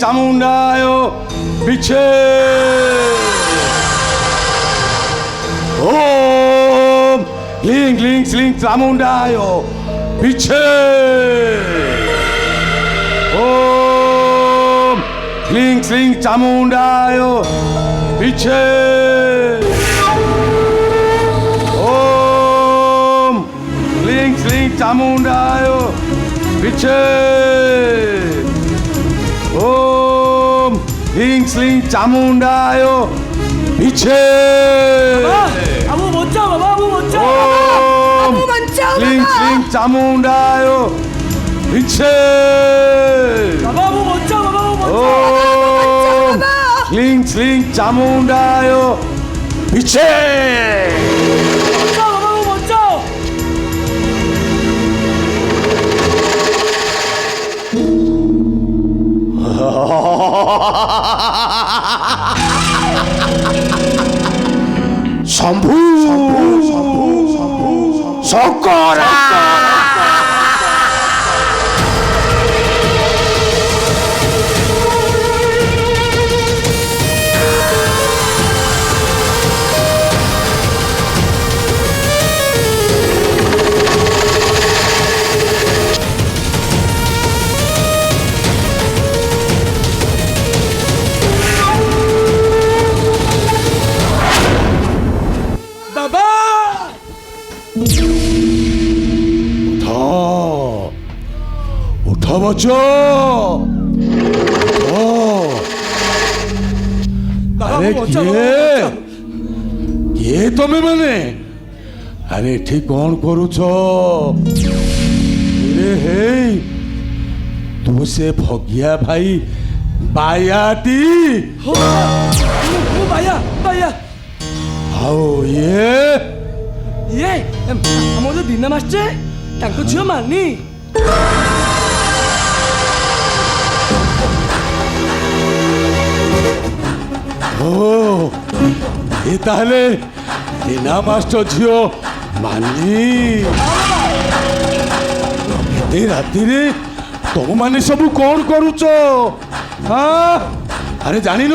চামুন্ডায় পিছে ওম ক্লিং ক্লিং স্লিং চামুন্ডায় পিছে ওম ক্লিং স্লিং চামুন্ডায় পিছে ওম ক্লিং স্লিং চামুন্ডায় পিছে શ્રી ચામુંડાયો પીછે આબુ મોચા બાબા આબુ મોચા આબુ મોચા શ્રી શ્રી ચામુંડાયો પીછે બાબા આબુ મોચા બાબા આબુ મોચા શ્રી શ્રી ચામુંડાયો પીછે শম্ভু শঙ্করা উঠা বচ আরে କିଏ କିଏ ତମେ ମାନେ ଆରେ ଏଠି କ'ଣ କରୁଛ ରେ ହେଇ ତୁ ସେ ଭଗିଆ ଭାଇ ବାୟାଟି ମୁଁ ବାୟା ବାୟା ଆଉ ଇଏ ଇଏ ଏମ୍, ଆମର ଯୋଉ ଦିନ ମାସେ ତାଙ୍କ ଝିଅ ମାନି ଓ ଏ ତାହେଲେ ଦିନା ମାଷ୍ଟର ଝିଅ ମାନି ଏତେ ରାତିରେ ତମମାନେ ସବୁ କ'ଣ କରୁଛ ହଁ ଆରେ ଜାଣିନ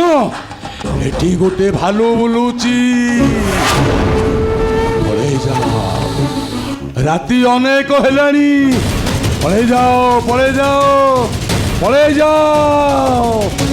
ଏଠି ଗୋଟେ ଭାଲୁ ବୁଲୁଛି ପଳେଇ ଯାଅ ରାତି ଅନେକ ହେଲାଣି ପଳେଇ ଯାଅ ପଳେଇ ଯାଅ ପଳେଇ ଯାଅ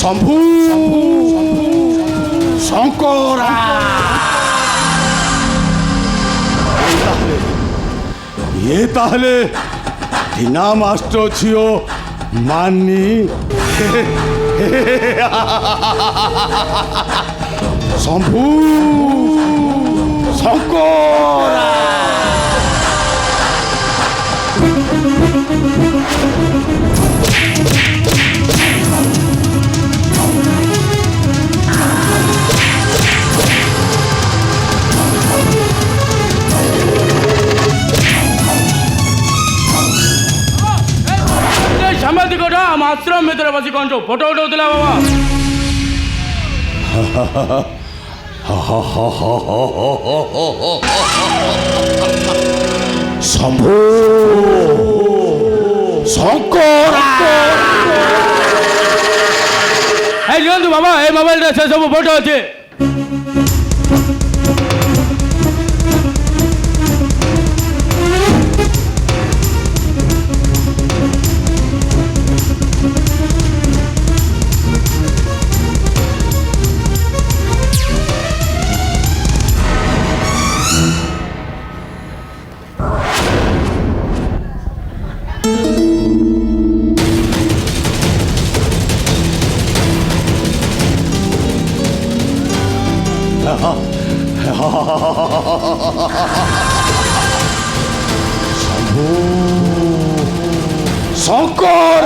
শম্ভু শঙ্করা ইয়ে তাহলে টিনা মাস্টার ঝিও মানি শম্ভু শঙ্করা जो फोटो वोटो दिला बाबा শম্ভু শঙ্কর এই নিয়ন্তু বাবা এই মোবাইলটা সেসব ফটো আছে শম্ভু শঙ্কর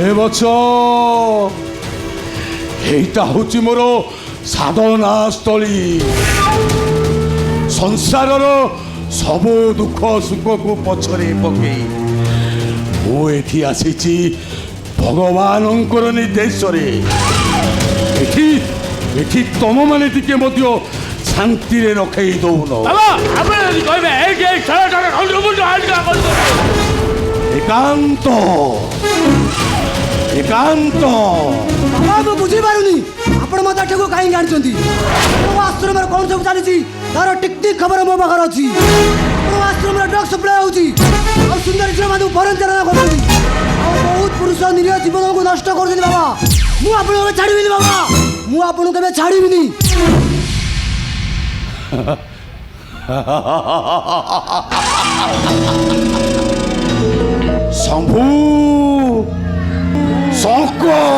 এবছর এইটা হচ্ছে মোর সাধনা স্ଥଳୀ ସଂସାରର ସବୁ ଦୁଃଖ ସୁଖକୁ ପଛରେ ପକେଇ ମୁଁ ଏଠି ଆସିଛି ଭଗବାନଙ୍କର ନିର୍ଦ୍ଦେଶରେ ଏଠି ଏଠି ତମମାନେ ଟିକେ ମଧ୍ୟ ଶାନ୍ତିରେ ରଖେଇ ଦଉନ ବାবা ଆପଣ ଯଦି କହିବେ ଏଇଠି ଏଇ ଛଅ ଟଙ୍କା ଖାଉଛୁ ବୁଝୁ ଆଜିକା କରୁଛୁ ଏକାନ୍ତ ଏକାନ୍ତ ବାବା ମୁଁ ବୁଝିପାରୁନି ଆପଣ ମୋତେ ଏଠାକୁ କାହିଁକି ଆଣିଛନ୍ତି ମୋ ଆଶ୍ରମରେ କ'ଣ ସବୁ ଚାଲିଛି ତାର ଟିକ୍ ଟିକ୍ ଖବର ମୋ ପାଖରେ ବହୁତ ପୁରୁଷ ନିରୀହ ଜୀବନକୁ ନଷ୍ଟ କରୁଛନ୍ତି ବାବା ମୁଁ ଆପଣଙ୍କୁ କେବେ ଛାଡ଼ିବିନି ବାବା ମୁଁ ଆପଣଙ୍କୁ କେବେ ଛାଡ଼ିବିନି ଶମ୍ଭୁ ଶଙ୍କରା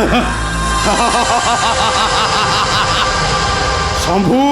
শম্ভু!